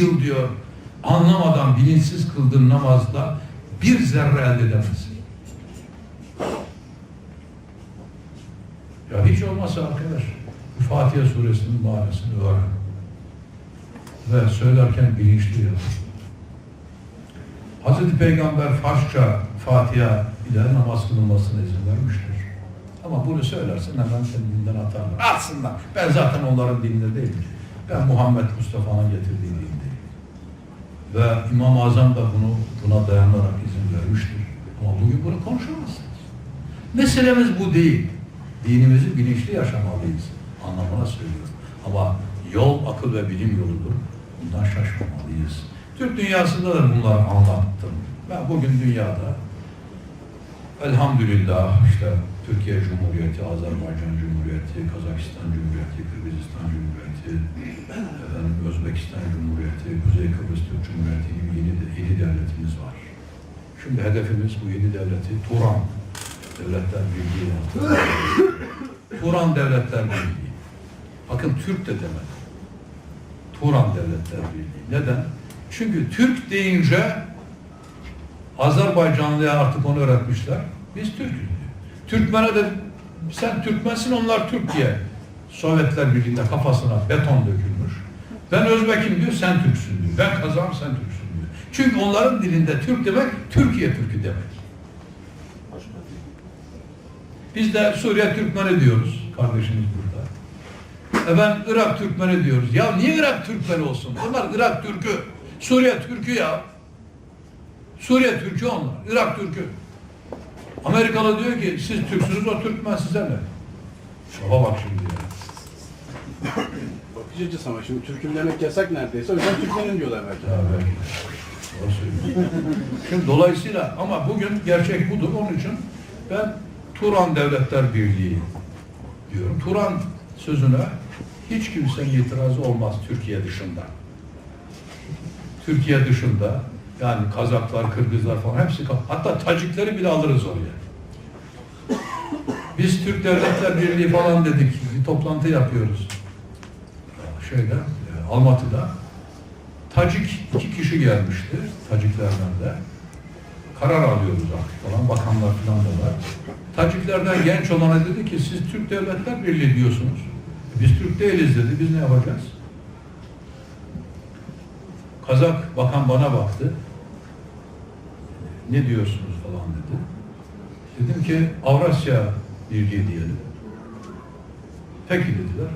yıl diyor anlamadan bilinçsiz kıldığın namazda bir zerre elde edemezsin. Ya hiç olmazsa arkadaş Fatiha suresinin manasını öğren. Ve söylerken bilinçli yap. Hazreti Peygamber Farsça Fatiha ile namaz kılınmasına izin vermiştir. Ama bunu söylersen hemen seni dinden atarlar. Atsınlar. Ben zaten onların dininde değilim. Ben Muhammed Mustafa'nın getirdiği. Ve İmam-ı Azam da bunu buna dayanarak izin vermiştir. Ama bugün bunu konuşamazsınız. Meselemiz bu değil. Dinimizi bilinçli yaşamalıyız. Anlamına söylüyorum. Ama yol akıl ve bilim yoludur. Bundan şaşmamalıyız. Türk dünyasında da bunları anlattım. Ben bugün dünyada elhamdülillah işte Türkiye Cumhuriyeti, Azerbaycan Cumhuriyeti, Kazakistan Cumhuriyeti, Kırgızistan Cumhuriyeti, efendim, Özbekistan Cumhuriyeti, Kuzey Kıbrıs Türk Cumhuriyeti gibi yeni, de, yedi devletimiz var. Şimdi hedefimiz bu yedi devleti Turan Devletler Birliği. Turan Devletler Birliği. Bakın Türk de demek. Turan Devletler Birliği. Neden? Çünkü Türk deyince Azerbaycanlıya artık onu öğretmişler. Biz Türk'üz diyor. Türkmen'e de sen Türkmensin onlar Türk diye Sovyetler Birliği'nde kafasına beton dökülmüş. Ben Özbek'im diyor sen Türksün diyor. Ben Kazağım sen Türksün diyor. Çünkü onların dilinde Türk demek Türkiye Türk'ü demek. Biz de Suriye Türkmeni diyoruz. Kardeşimiz burada. Efendim Irak Türkmeni diyoruz. Ya niye Irak Türkmeni olsun? Onlar Irak Türk'ü. Suriye Türk'ü ya. Suriye Türk'ü onlar. Irak Türk'ü. Amerikalı diyor ki siz Türksünüz o Türkmen size ne? Şaba bak şimdi ya. Bakış açısı ama şimdi Türk'üm demek yasak neredeyse. O yüzden Türkmenin diyorlar belki. Ya belki. Doğru söylüyorsun. Şimdi dolayısıyla ama bugün gerçek budur. Onun için ben Turan Devletler Birliği diyorum. Turan sözüne hiç kimsenin itirazı olmaz Türkiye dışında. Türkiye dışında yani Kazaklar, Kırgızlar falan hepsi hatta Tacikleri bile alırız oraya. Biz Türk Devletler Birliği falan dedik. Bir toplantı yapıyoruz. Şeyde, e, Almatı'da. Tacik iki kişi gelmişti. Taciklerden de. Karar alıyoruz artık falan. Bakanlar falan da var. Taciklerden genç olana dedi ki siz Türk Devletler Birliği diyorsunuz. Biz Türk değiliz dedi. Biz ne yapacağız? Kazak bakan bana baktı. Ne diyorsunuz falan dedi. Dedim ki Avrasya Birliği diyelim. Peki dediler.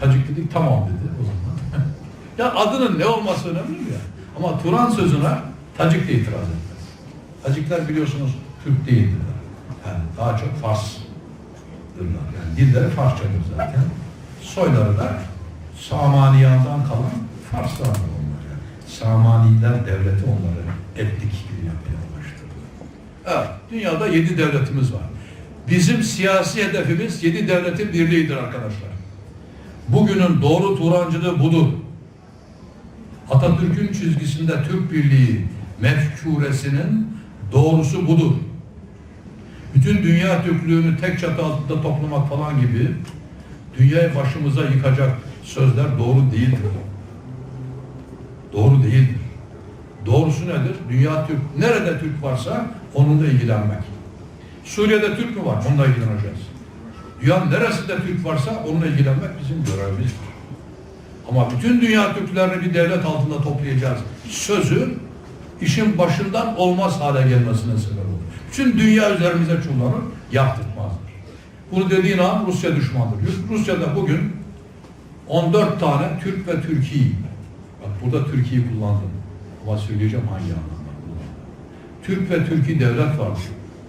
Tacik dedik tamam dedi o zaman. ya adının ne olması önemli mi ya? Ama Turan sözüne Tacik de itiraz etmez. Tacikler biliyorsunuz Türk değildirler. Yani daha çok Fars'dırlar. Yani dilleri Farsçadır zaten. Soyları da Samaniyan'dan kalan Farslardır onlar. Yani. Samaniler devleti onları etnik yapmaya başladı. Evet, dünyada yedi devletimiz var. Bizim siyasi hedefimiz yedi devletin birliğidir arkadaşlar. Bugünün doğru Turancılığı budur. Atatürk'ün çizgisinde Türk Birliği mefkuresinin doğrusu budur. Bütün dünya Türklüğünü tek çatı altında toplamak falan gibi dünyayı başımıza yıkacak sözler doğru değildir. Doğru değildir. Doğrusu nedir? Dünya Türk, nerede Türk varsa onunla ilgilenmek. Suriye'de Türk mü var? Onunla ilgileneceğiz. Dünyanın neresinde Türk varsa onunla ilgilenmek bizim görevimizdir. Ama bütün dünya Türklerini bir devlet altında toplayacağız. Sözü işin başından olmaz hale gelmesine sebep olur. Bütün dünya üzerimize çullanır, yaptırtmazdır. Bunu dediğin an Rusya düşmandır. Rusya'da bugün 14 tane Türk ve Türkiye. Bak burada Türkiye'yi kullandım. Ama söyleyeceğim hangi anlamda. Türk ve Türkiye devlet vardır.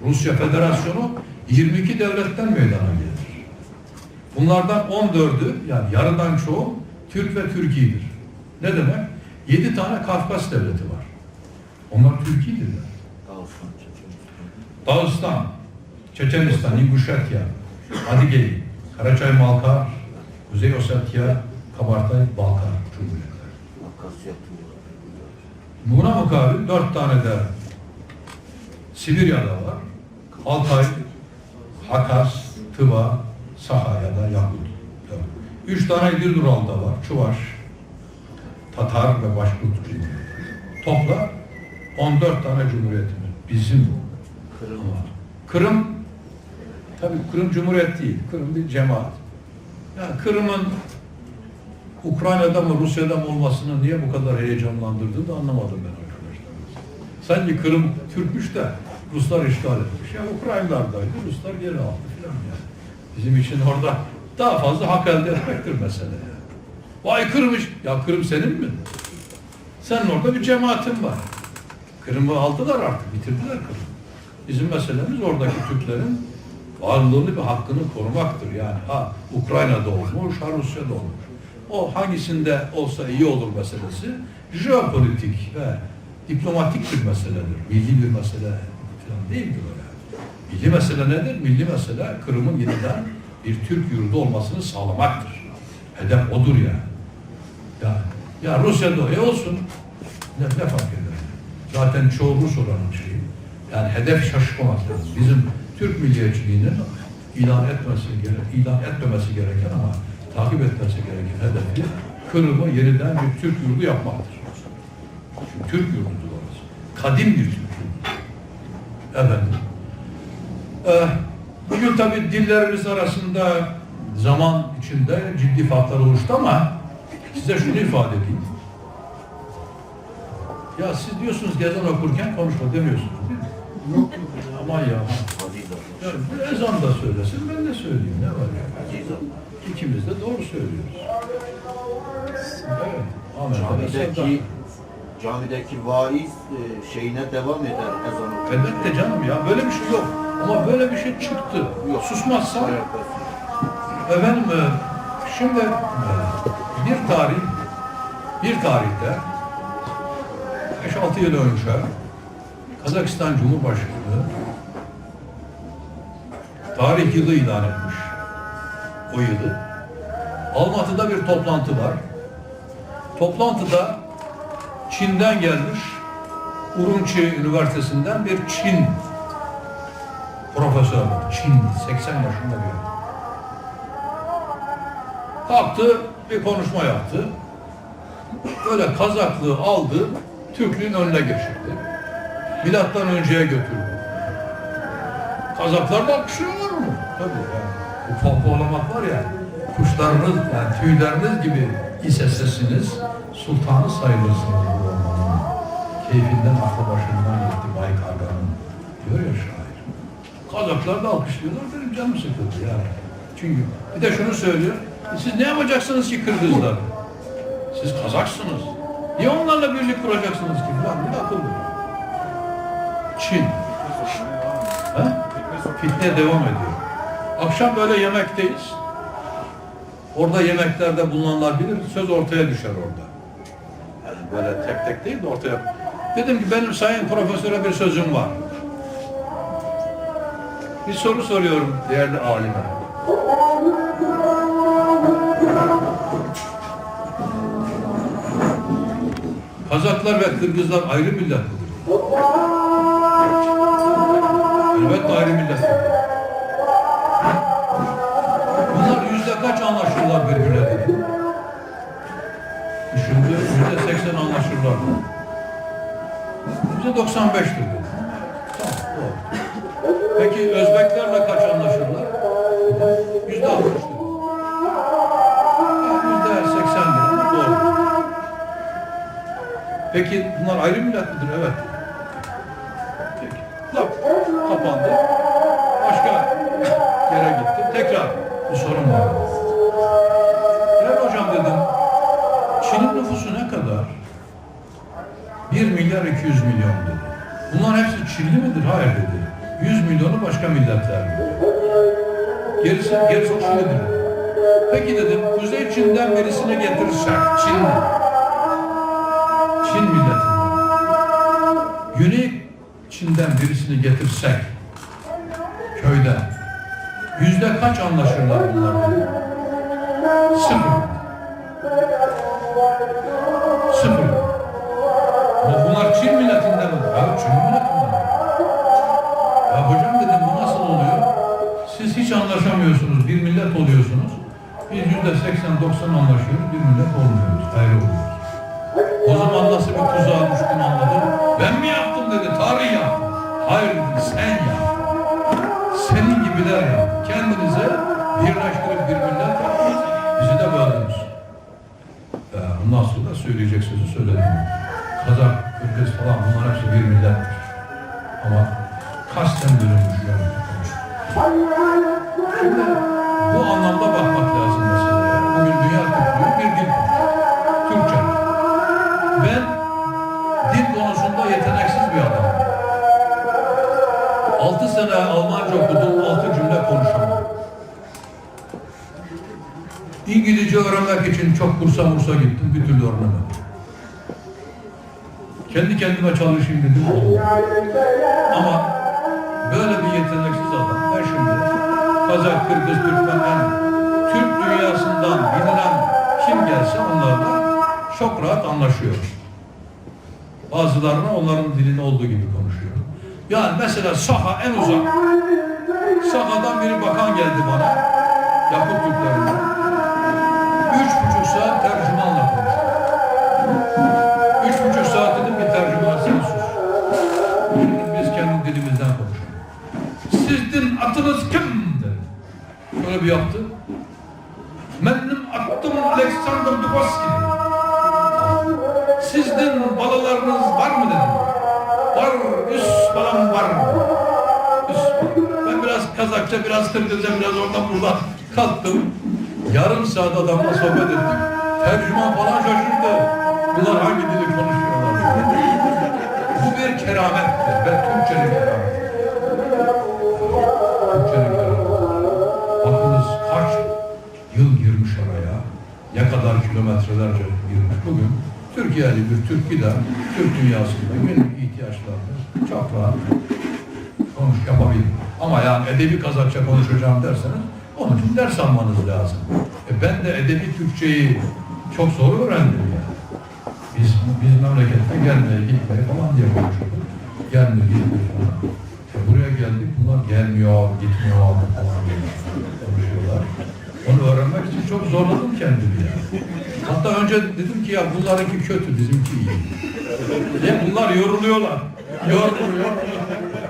Rusya Federasyonu 22 devletten meydana gelir. Bunlardan 14'ü yani yarıdan çoğu Türk ve Türkiye'dir. Ne demek? 7 tane Kafkas devleti var. Onlar Türkiye'dirler. Dağıstan, Çeçenistan, İnguşetya, Adigey, Karaçay Malkar, Kuzey Ossetya, Kabartay, Balkar Buna mukabil dört tane de Sibirya'da var. Altay, Hakas, Tıva, Saha ya da Yakut. Üç tane İdirural'da var. Çuvaş, Tatar ve Başkurt Cumhuriyeti. Topla 14 tane cumhuriyetimiz. Bizim Kırım var. Kırım, tabii Kırım Cumhuriyet değil, Kırım bir cemaat. Yani Kırım'ın Ukrayna'da mı Rusya'da mı olmasını niye bu kadar heyecanlandırdığını da anlamadım ben arkadaşlar. Sanki Kırım Türkmüş de Ruslar işgal etmiş. Ya Ukraynalardaydı, Ruslar geri aldı filan yani. Bizim için orada daha fazla hak elde etmektir mesele. Yani. Vay Kırım'mış. Ya Kırım senin mi? Senin orada bir cemaatin var. Kırım'ı aldılar artık, bitirdiler Kırım'ı. Bizim meselemiz oradaki Türklerin varlığını ve hakkını korumaktır. Yani ha Ukrayna'da olmuş, ha Rusya'da olmuş. O hangisinde olsa iyi olur meselesi jeopolitik ve diplomatik bir meseledir. Milli bir mesele falan değildir o yani. Milli mesele nedir? Milli mesele Kırım'ın yeniden bir Türk yurdu olmasını sağlamaktır. Hedef odur yani. Ya, ya Rusya'da e olsun. Ne, ne fark eder? Zaten çoğu Rus oranın şeyi. Yani hedef şaşmamak lazım. Bizim Türk milliyetçiliğinin ilan etmesi ilan etmemesi gereken ama takip etmesi gereken hedefi Kırım'ı yeniden bir Türk yurdu yapmaktır. Çünkü Türk yurdudur orası. Kadim bir Türk yurdu. Efendim. Ee, bugün tabi dillerimiz arasında zaman içinde ciddi farklar oluştu ama size şunu ifade edeyim. Ya siz diyorsunuz gezen okurken konuşma demiyorsunuz değil mi? Yok. Aman ya. Aziz Allah. Ya bu ezan da söylesin ben de söyleyeyim ne var ya. Allah. İkimiz de doğru söylüyoruz. Evet. Ahmet Camideki camideki vaiz e, şeyine devam eder ezan okununca. Elbette canım ya böyle bir şey yok. Ama böyle bir şey çıktı. Yok. Susmazsa yok. efendim e, şimdi e, bir tarih bir tarihte 5-6 yıl önce Kazakistan Cumhurbaşkanı tarih yılı ilan etmiş. O yılı. Almatı'da bir toplantı var. Toplantıda Çin'den gelmiş Urumçi Üniversitesi'nden bir Çin profesör var. Çin 80 yaşında bir adam. Kalktı bir konuşma yaptı. Böyle kazaklığı aldı, Türklüğün önüne geçirdi. Milattan önceye götürdü. Kazaklar da alkışlıyorlar mı? Tabii yani. Bu pohpohlamak var ya, kuşlarınız, yani tüyleriniz gibi ise sesiniz, sultanı sayılırsınız bu ormanın. Keyfinden aklı başından gitti Bay Kargan'ın. Diyor ya şair. Kazaklar da alkışlıyorlar, benim canım sıkıldı yani. Çünkü bir de şunu söylüyor, "E siz ne yapacaksınız ki Kırgızlar? Siz Kazaksınız. Niye onlarla birlik kuracaksınız ki? Falan bir akıl yok. Çin. Ha? Fitne devam ediyor. Akşam böyle yemekteyiz. Orada yemeklerde bulunanlar bilir, söz ortaya düşer orada. Yani böyle tek tek değil de ortaya. Dedim ki benim sayın profesöre bir sözüm var. Bir soru soruyorum değerli alime. Kazaklar ve Kırgızlar ayrı millet midir? Elbette ayrı millet. Birbirine dedi. Düşündü, yüzde seksen anlaşırlar. Yüzde doksan beştir dedi. Tamam, doğru. Peki Özbeklerle kaç anlaşırlar? Yüzde altmış dedi. Yüzde seksendir ama doğru. Peki bunlar ayrı millet midir? Evet. 100 milyon dedi. Bunlar hepsi Çinli midir? Hayır dedi. 100 milyonu başka milletler. Gerisi, gerisi Çinlidir. Peki dedim, Kuzey Çin'den birisini getirirsek, Çinli. Çin milletinden. Güney Çin'den birisini getirsek, köyde, yüzde kaç anlaşırlar bunlar? Sıfır. Çin milletinden mi? Ya Çin milletinden. Ya hocam dedim bu nasıl oluyor? Siz hiç anlaşamıyorsunuz, bir millet oluyorsunuz. Biz yüzde seksen doksan anlaşıyoruz, bir millet olmuyoruz, ayrı oluyoruz. zaman nasıl bir tuzağa düştüm anladım. Ben mi yaptım dedi, tarih yaptı. Hayır dedi, sen yaptın. Senin gibiler yaptı. Kendinize birleştirip bir millet yaptınız. Bizi de. Ee, ondan sonra söyleyecek sözü söyledim. Kazak, Kırgız falan bunlar hepsi bir millettir. Ama kasten bölünmüş yani. Şimdi bu anlamda bakmak lazım meseleye. Bugün dünya Türklüğü bir dil. Türkçe. Ben dil konusunda yeteneksiz bir adamım. Altı sene Almanca okudum, altı cümle konuşamam. İngilizce öğrenmek için çok kursa mursa gittim, bir türlü öğrenemedim. Kendi kendime çalışayım dedim. Ama böyle bir yeteneksiz adam, ben şimdi Kazak, Kırgız, Türkmen, yani Türk dünyasından bilinen kim gelse onlarla çok rahat anlaşıyorum. Bazılarına onların dilinde olduğu gibi konuşuyorum. Yani mesela Saha en uzak. Saha'dan biri bakan geldi bana. Yakup Türklerinden. Üç buçuk saat tercümanla Sizin atınız kim? dedi. Şöyle bir yaptı. Benim attım Alexander Dubovski. Sizin balalarınız var mı dedim. Var, üst balam var. Üst. Ben biraz Kazakça, biraz Kırgızca, biraz oradan buradan kalktım. Yarım saat adamla sohbet ettik. Tercüman falan şaşırdı. Bunlar hangi dili konuşuyorlar? Bu bir keramettir. Ben Türkçenin kerameti. Ne kadar kilometrelerce girmiş. Bugün Türkiye'li bir Türk bir de Türk dünyasında günlük ihtiyaçlarını çok rahat konuş yapabilir. Ama yani edebi Kazakça konuşacağım derseniz onun için ders almanız lazım. E ben de edebi Türkçeyi çok zor öğrendim yani. Biz, biz memlekette gelmeye gitmeye falan diye konuşuyorduk. Gelmiyor, gitmiyor falan. E buraya geldik, bunlar gelmiyor, gitmiyor falan diye konuşuyorlar. Onu öğrenmek için çok zorladım kendimi ya. Hatta önce dedim ki ya bunlarınki kötü, bizimki iyi. Ya bunlar yoruluyorlar. Yoruluyor.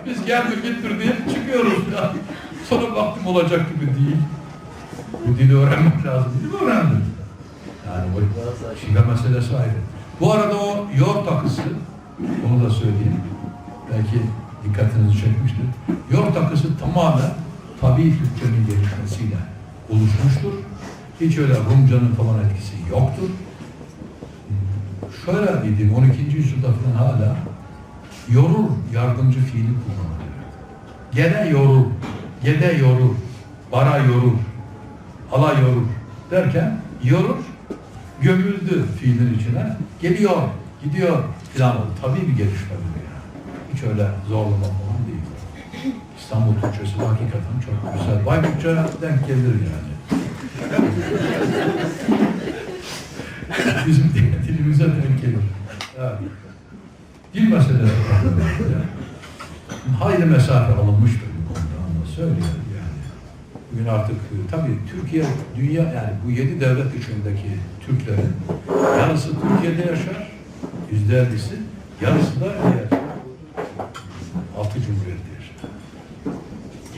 Biz geldik gittir diye çıkıyoruz ya. Sonra baktım olacak gibi değil. Bu dili öğrenmek lazım. Dili öğrendim. Yani bu şive meselesi ayrı. Bu arada o yoğurt takısı, onu da söyleyeyim. Belki dikkatinizi çekmiştir. Yoğurt takısı tamamen tabii Türkçenin gelişmesiyle oluşmuştur. Hiç öyle Rumcanın falan etkisi yoktur. Şöyle diyeyim, 12. yüzyılda falan hala yorur yardımcı fiili kullanılıyor. Gene yorur, gede yorur, bara yorur, ala yorur derken yorur, gömüldü fiilin içine, geliyor, gidiyor filan oldu. Tabii bir gelişme bu yani. Hiç öyle zorlama falan değil. İstanbul Türkçesi hakikaten çok güzel. Bayburtça denk gelir yani. Bizim dil- dilimize denk gelir. Evet. Dil meselesi. Hayli mesafe alınmıştır bu konuda ama söyleyelim yani. Bugün artık e, tabii Türkiye, dünya yani bu yedi devlet içindeki Türklerin yarısı Türkiye'de yaşar, yüzde ellisi, yarısı da diğer altı cumhuriyette yaşar.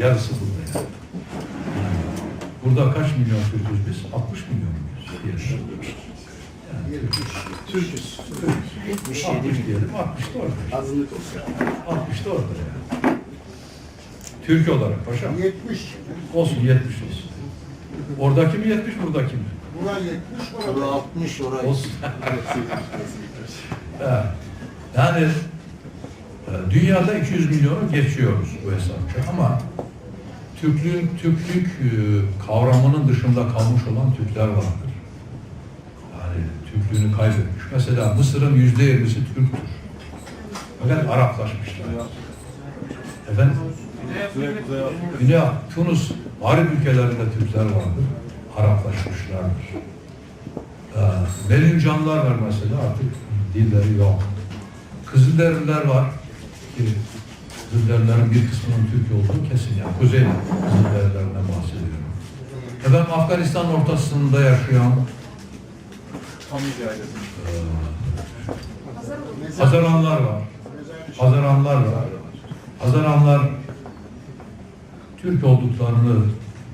Yarısı burada yani. Yani Burada kaç milyon Türk'üz biz? 60 milyon muyuz? Diyelim. Yani Türküz. 60 diyelim, 60 da orada. Azınlık olsun. 60 da orada yani. Türk olarak paşam. 70. Olsun 70 olsun. Oradaki mi 70 buradaki mi? Buna 70 Bura buna 60 orayı. Olsun. Yani e, dünyada 200 milyonu geçiyoruz bu hesapça ama Türklüğün, Türklük e, kavramının dışında kalmış olan Türkler vardır. Yani Türklüğünü kaybetmiş. Mesela Mısır'ın yüzde yirmisi Türktür. Fakat Araplaşmışlar. Efendim? Güney Tunus, Mağrip ülkelerinde Türkler vardır. Araplaşmışlardır. Ee, Melincanlar var mesela artık dilleri yok. Kızılderililer var ki Kızılderililerin bir kısmının Türk olduğu kesin yani. Kuzey Kızılderililerinden bahsediyorum. Efendim Afganistan ortasında yaşayan e, Hazaranlar var. Hazaranlar var. Hazaranlar Türk olduklarını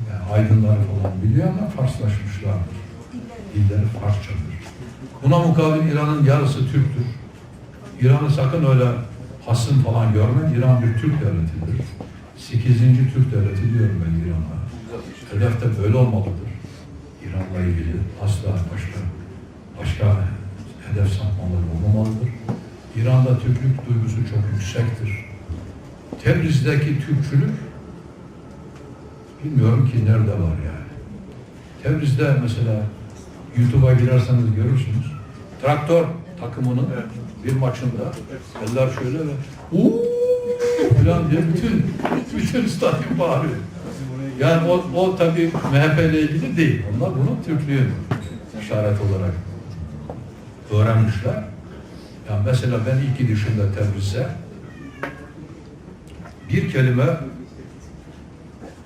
yani aydınları falan biliyor ama Farslaşmışlardır. Dilleri Farsçadır. Buna mukabil İran'ın yarısı Türktür. İran'ı sakın öyle hasım falan görme. İran bir Türk devletidir. Sekizinci Türk devleti diyorum ben İran'a. Hedef de böyle olmalıdır. İran'la ilgili asla başka başka hedef sapmaları olmamalıdır. İran'da Türklük duygusu çok yüksektir. Tebriz'deki Türkçülük bilmiyorum ki nerede var yani. Tebriz'de mesela YouTube'a girerseniz görürsünüz. Traktör takımının bir maçında eller şöyle ve uuu falan diye bütün bütün stadyum bağırıyor. Yani o, o tabii MHP ile ilgili değil. Onlar bunu Türklüğün işaret olarak öğrenmişler. Yani mesela ben ilk gidişimde Tebriz'e bir kelime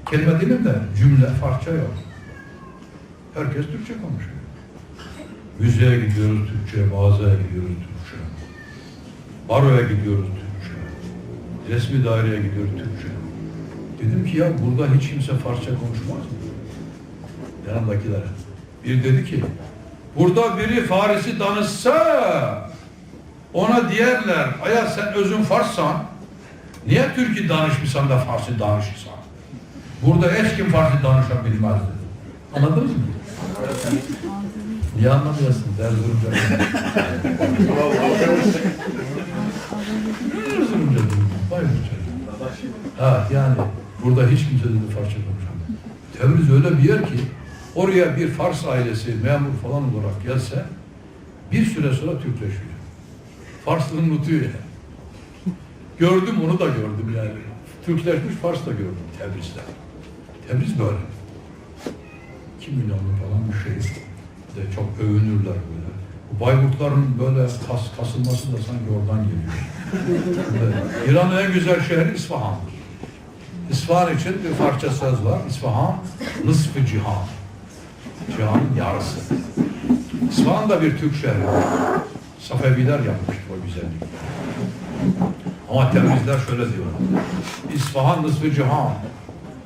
kelime değil de cümle, parça yok. Herkes Türkçe konuşuyor. Müzeye gidiyoruz Türkçe, mağazaya gidiyoruz. Baroya gidiyoruz Türkçe. Resmi daireye gidiyoruz Türkçe. Dedim ki ya burada hiç kimse Farsça konuşmaz mı? Yanımdakilere. Bir dedi ki burada biri Farisi danışsa ona diyerler aya sen özün Farssan niye Türk'ü danışmışsan da Farsi danışırsan? Burada hiç kim Farsi danışan bilmez dedi. Anladınız mı? Niye anlamıyorsun? Erzurumca. Erzurumca dedim. Bayburtça. Evet yani burada hiç kimse dedi Farsça konuşamıyor. Tebriz öyle bir yer ki oraya bir Fars ailesi memur falan olarak gelse bir süre sonra Türkleşiyor. Farslığını unutuyor yani. Gördüm onu da gördüm yani. Türkleşmiş Fars da gördüm Tebriz'de. Tebriz böyle. 2 milyonlu falan bir şey. De çok övünürler böyle. Bu Bayburtların böyle kas, kasılması da sanki oradan geliyor. İran'ın en güzel şehri İsfahan'dır. İsfahan için bir parça söz var. İsfahan, nısfı cihan. Cihanın yarısı. İsfahan da bir Türk şehri. Safeviler yapmıştı o güzelliği. Ama Tebrizler şöyle diyorlar. İsfahan nısfı cihan.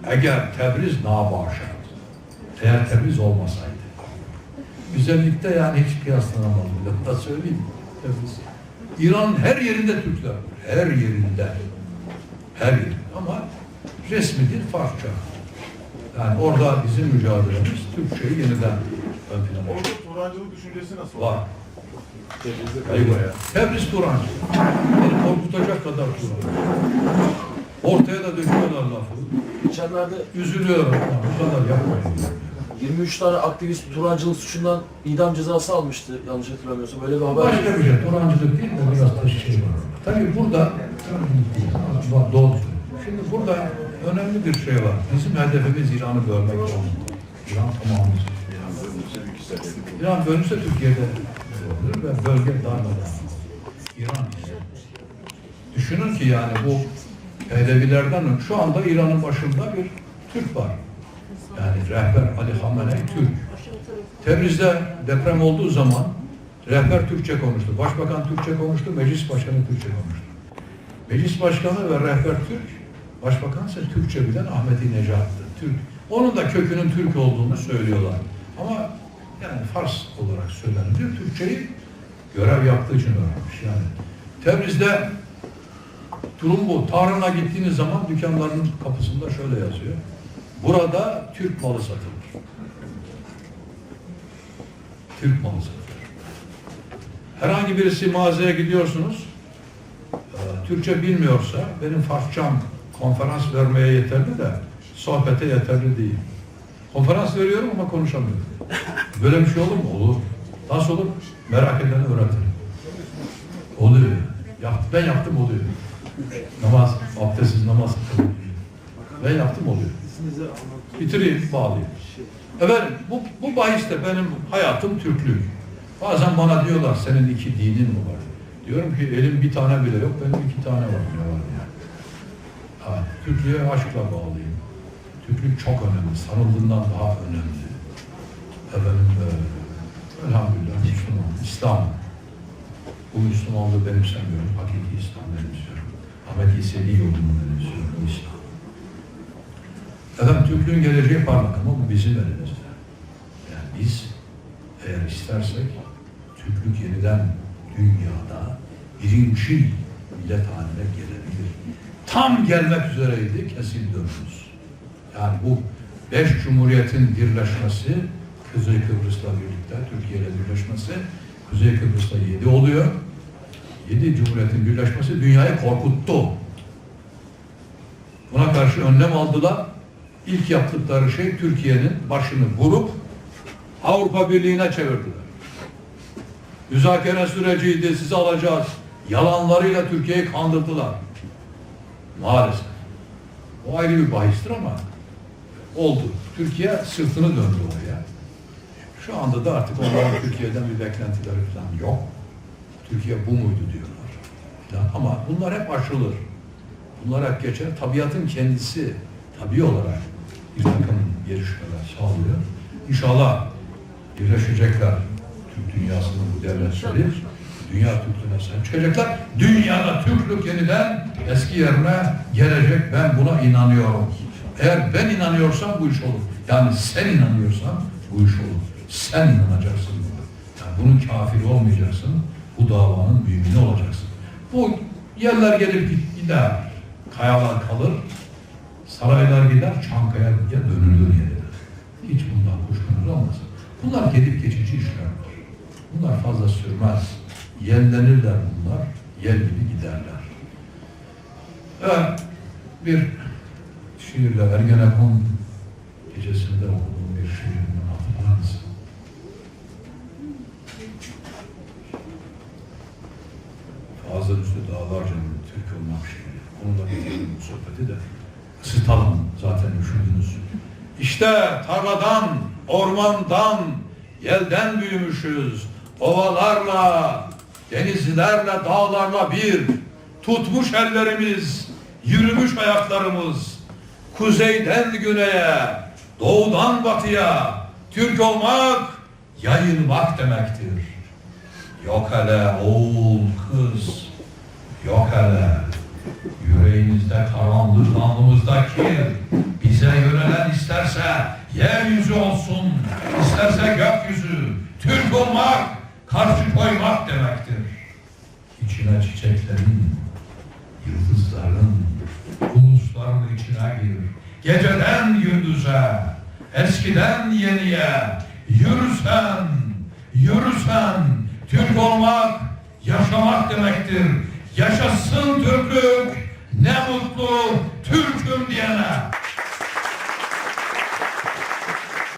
Eğer Tebriz nabaşat. Eğer Tebriz olmasaydı. Güzellikte yani hiç kıyaslanamaz. Bir da söyleyeyim. Tebriz. İran'ın her yerinde Türkler var. Her yerinde. Her yerinde. Ama resmi dil Farsça. Yani orada bizim mücadelemiz Türkçeyi yeniden ön plana Orada Turancılık düşüncesi nasıl? var. Eyvah. Tebris Turancı. Beni korkutacak kadar Turancı. Ortaya da döküyorlar lafı. Geçenlerde Üzülüyorum. Ya, bu kadar yapmayın. 23 tane aktivist Turancılık suçundan idam cezası almıştı yanlış hatırlamıyorsam. Öyle bir haber. Başka bir şey. Turancılık değil de biraz da şey var. Tabii burada söylüyor. Şimdi burada önemli bir şey var. Bizim hedefimiz İran'ı bölmek olmalı. İran tamamımız. İran bölünse Türkiye'de olur ve bölge darmadan. İran bize. Düşünün ki yani bu Pehlevilerden şu anda İran'ın başında bir Türk var. Yani rehber Ali Hamenei Türk. Tebriz'de deprem olduğu zaman rehber Türkçe konuştu. Başbakan Türkçe konuştu, meclis başkanı Türkçe konuştu. Meclis başkanı ve rehber Türk, başbakan ise Türkçe bilen Ahmeti. Türk. Onun da kökünün Türk olduğunu söylüyorlar. Ama yani Fars olarak söyleniyor. Türkçeyi görev yaptığı için öğrenmiş. Yani Tebriz'de durum bu. Tarhun'a gittiğiniz zaman dükkanların kapısında şöyle yazıyor. Burada Türk malı satılır. Türk malı satılır. Herhangi birisi mağazaya gidiyorsunuz, e, Türkçe bilmiyorsa benim Farsçam konferans vermeye yeterli de sohbete yeterli değil. Konferans veriyorum ama konuşamıyorum. Böyle bir şey olur mu? Olur. Nasıl olur? Merak edeni öğretirim. Oluyor. Yaptım, ben yaptım oluyor. Namaz, abdestsiz namaz kılıyor. Ben yaptım oluyor. Bitireyim, bağlayayım. Efendim, bu, bu bahiste benim hayatım Türklük. Bazen bana diyorlar, senin iki dinin mi var? Diyorum ki, elim bir tane bile yok, benim iki tane var. Ne var yani? Ha, Türklüğe aşkla bağlıyım. Türklük çok önemli, sanıldığından daha önemli. Efendim, e, elhamdülillah Müslüman, İslam. Bu Müslümanlığı benimsemiyorum. Hakiki İslam benimsiyorum. Ahmet İseli yolunu benimsiyorum. İslam. Efendim Türklüğün geleceği parlak ama bu bizim elimizde. Yani biz eğer istersek Türklük yeniden dünyada birinci millet haline gelebilir. Tam gelmek üzereydi kesin dönüşümüz. Yani bu beş cumhuriyetin birleşmesi Kuzey Kıbrıs'la birlikte Türkiye ile birleşmesi Kuzey Kıbrıs'ta yedi oluyor. Yedi cumhuriyetin birleşmesi dünyayı korkuttu. Buna karşı önlem aldılar. İlk yaptıkları şey Türkiye'nin başını vurup Avrupa Birliği'ne çevirdiler. Müzakere süreciydi, sizi alacağız. Yalanlarıyla Türkiye'yi kandırdılar. Maalesef. O ayrı bir bahistir ama oldu. Türkiye sırtını döndü oraya. Şu anda da artık onların Türkiye'den bir beklentileri falan yok. Türkiye bu muydu diyorlar. Ama bunlar hep aşılır. Bunlar hep geçer. Tabiatın kendisi tabi olarak bir takım gelişmeler sağlıyor. İnşallah birleşecekler Türk dünyasının bu devletleri. Dünya Türklüğüne sahip çıkacaklar. Dünyada Türklük yeniden eski yerine gelecek. Ben buna inanıyorum. Eğer ben inanıyorsam bu iş olur. Yani sen inanıyorsan bu iş olur. Sen inanacaksın buna. Yani bunun kafiri olmayacaksın. Bu davanın mümini olacaksın. Bu yerler gelip gider. Kayalar kalır. Saraylar gider. Çankaya dönülür yeniden. Hiç bundan kuşkunuz olmasın. Bunlar gelip geçici işlerdir. Bunlar fazla sürmez. Yellenirler bunlar. Yel gibi giderler. Evet. Bir şiirle Ergenekon gecesinde okuduğum Fazla üstü dağlarca'nın Türk olmak şiiri. Onunla getirdim bu sohbeti de. Isıtalım zaten üşüdünüz. İşte tarladan, ormandan, yelden büyümüşüz. Ovalarla, denizlerle, dağlarla bir. Tutmuş ellerimiz, yürümüş ayaklarımız. Kuzeyden güneye, doğudan batıya. Türk olmak, yayılmak demektir. Yok hele oğul kız, yok hele. Yüreğimizde karanlık, alnımızda kir. Bize yönelen isterse yeryüzü olsun, isterse gökyüzü. Türk olmak, karşı koymak demektir. İçine çiçeklerin, yıldızların, ulusların içine gir. Geceden gündüze, eskiden yeniye, yürüsen, yürüsen, Türk olmak, yaşamak demektir. Yaşasın Türklük, ne mutlu Türk'üm diyene.